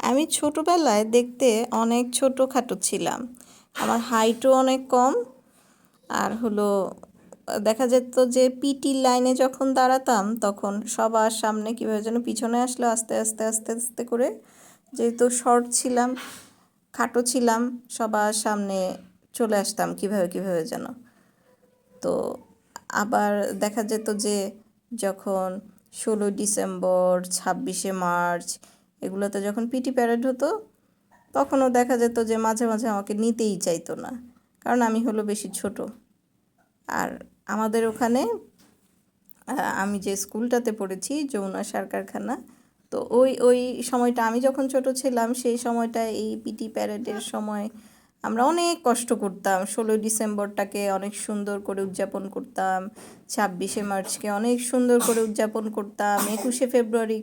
আমি ছোটোবেলায় দেখতে অনেক ছোটোখাটো ছিলাম। আমার হাইটও অনেক কম। আর হলো, দেখা যেত যে পিটি লাইনে যখন দাঁড়াতাম, তখন সবার সামনে কীভাবে যেন পিছনে আসলো, আস্তে আস্তে আস্তে আস্তে করে। যেহেতু শর্ট ছিলাম, খাটো ছিলাম, সবার সামনে চলে আসতাম কীভাবে কীভাবে যেন। তো আবার দেখা যেত যে যখন ষোলোই ডিসেম্বর, ছাব্বিশে মার্চ এগুলোতে যখন পিটি প্যারেড হতো, তখনও দেখা যেত যে মাঝে মাঝে আমাকে নিতেই চাইতো না। কারণ আমি হলো বেশি ছোট। আর আমাদের ওখানে আমি যে স্কুলটাতে পড়েছি, যমুনা সার কারখানা, তো ওই ওই সময়টা আমি যখন ছোট ছিলাম, সেই সময়টা এই পিটি প্যারেডের সময় আমরা অনেক কষ্ট করতাম। ষোলোই ডিসেম্বরটাকে অনেক সুন্দর করে উদযাপন করতাম। ছাব্বিশে মার্চকে অনেক সুন্দর করে উদযাপন করতাম। একুশে ফেব্রুয়ারি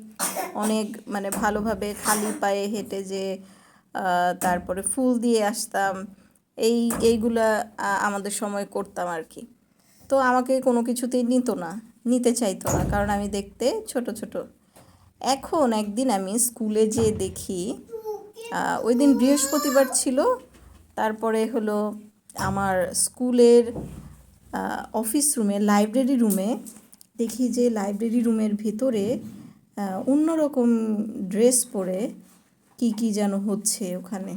অনেক মানে ভালোভাবে খালি পায়ে হেঁটে যে তারপরে ফুল দিয়ে আসতাম। এই, এইগুলা আমাদের সময় করতাম আর কি। তো আমাকে কোনো কিছুতেই নিত না, নিতে চাইতো না। কারণ আমি দেখতে ছোট ছোট। এখন একদিন আমি স্কুলে যেয়ে দেখি ওই দিন বৃহস্পতিবার ছিল। তারপরে হলো আমার স্কুলের অফিস রুমে লাইব্রেরি রুমে দেখি যে লাইব্রেরি রুমের ভিতরে অন্যরকম ড্রেস পরে কি কি যেন হচ্ছে ওখানে।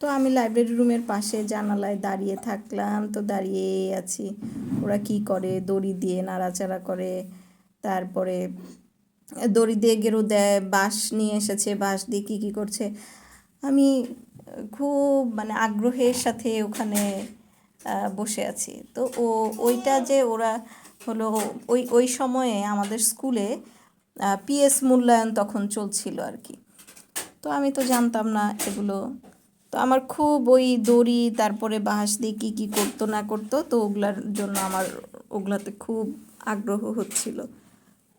তো আমি লাইব্রেরি রুমের পাশে জানালায় দাঁড়িয়ে থাকলাম, তো দাঁড়িয়ে আছি। ওরা কি করে? দড়ি দিয়ে নাড়াচাড়া করে। তারপরে দড়ি দিয়ে গেরো দেয় বাঁশ নিয়ে এসেছে, বাঁশ দিয়ে কী কী করছে। আমি খুব মানে আগ্রহের সাথে ওখানে বসে আছি। তো ও, ওইটা যে ওরা হলো ওই ওই সময়ে আমাদের স্কুলে পিএস মূল্যায়ন তখন চলছিল আর কি। তো আমি তো জানতাম না এগুলো। তো আমার খুব ওই দড়ি, তারপরে বাঁশ দিয়ে কী কী করতো, না করতো, তো ওগুলার জন্য আমার ওগুলাতে খুব আগ্রহ হচ্ছিল।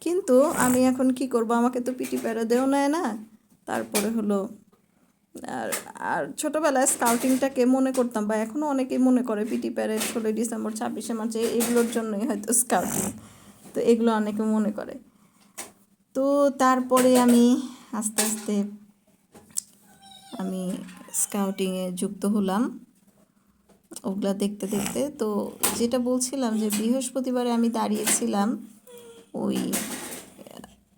কিন্তু আমি এখন কি করব? আমাকে তো পিটি প্যারা দেও নেয় না। তারপরে হলো আর আর ছোটোবেলায় স্কাউটিংটাকে মনে করতাম বা এখনও অনেকেই মনে করে পিটি প্যারেড ষোলোই ডিসেম্বর, ছাব্বিশে মার্চে এগুলোর জন্যই হয়তো স্কাউটিং তো এগুলো অনেকে মনে করে। তো তারপরে আমি আস্তে আস্তে আমি স্কাউটিংয়ে যুক্ত হলাম। ওগুলা দেখতে দেখতে তো যেটা বলছিলাম যে বৃহস্পতিবারে আমি দাঁড়িয়েছিলাম ওই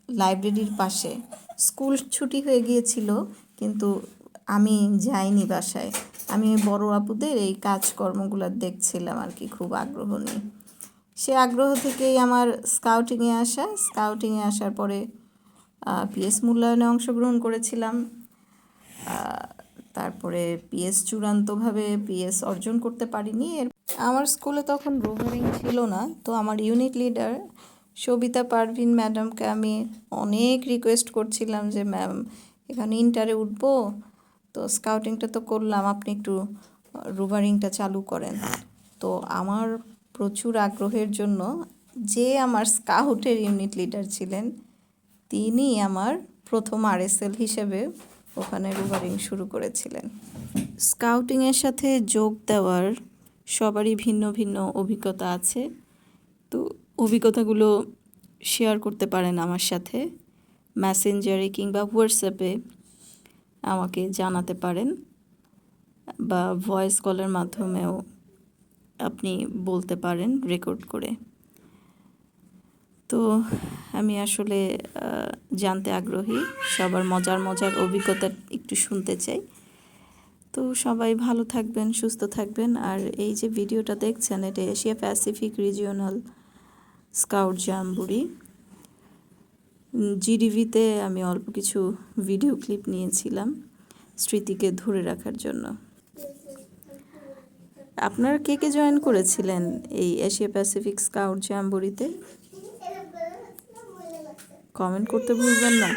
লাইব্রেরির পাশে। স্কুল ছুটি হয়ে গিয়েছিল, কিন্তু আমি যাইনি বাসায়। আমি বড় আপুদের এই কাজকর্মগুলো দেখছিলাম আর কি, খুব আগ্রহ নিয়ে। সে আগ্রহ থেকেই আমার স্কাউটিংয়ে আসা। স্কাউটিংয়ে আসার পরে পিএস মূল্যায়নে অংশগ্রহণ করেছিলাম। তারপরে পিএস চূড়ান্তভাবে পিএস অর্জন করতে পারিনি। এর, আমার স্কুলে তখন রোভারিং ছিল না, তো আমার ইউনিট লিডার সবিতা পারভিন ম্যাডামকে আমি অনেক রিকোয়েস্ট করছিলাম যে ম্যাম এখানে ইন্টারে উঠবো? তো স্কাউটিংটা তো করলাম আপনি একটু রোভারিংটা চালু করেন। তো আমার প্রচুর আগ্রহের জন্য যে আমার স্কাউটের ইউনিট লিডার ছিলেন তিনি আমার প্রথম আরএসএল হিসেবে ওখানে রোভারিং শুরু করেছিলেন। স্কাউটিংয়ের সাথে যোগ দেওয়ার সবারই ভিন্ন ভিন্ন অভিজ্ঞতা আছে। তো অভিজ্ঞতাগুলো শেয়ার করতে পারেন আমার সাথে। মেসেঞ্জারে কিংবা হোয়াটসঅ্যাপে আমাকে জানাতে পারেন বা ভয়েস কলের মাধ্যমেও আপনি বলতে পারেন রেকর্ড করে। তো আমি আসলে জানতে আগ্রহী, সবার মজার মজার অভিজ্ঞতা একটু শুনতে চাই। তো সবাই ভালো থাকবেন, সুস্থ থাকবেন। আর এই যে ভিডিওটা দেখছেন, এটা Asia Pacific regional scout jamboree জিডিভিতে আমি অল্প কিছু ভিডিও ক্লিপ নিয়েছিলাম স্মৃতিকে ধরে রাখার জন্য। আপনারা কে কে জয়েন করেছিলেন এই এশিয়া প্যাসিফিক স্কাউট জ্যাম্বরিতে কমেন্ট করতে ভুলবেন না।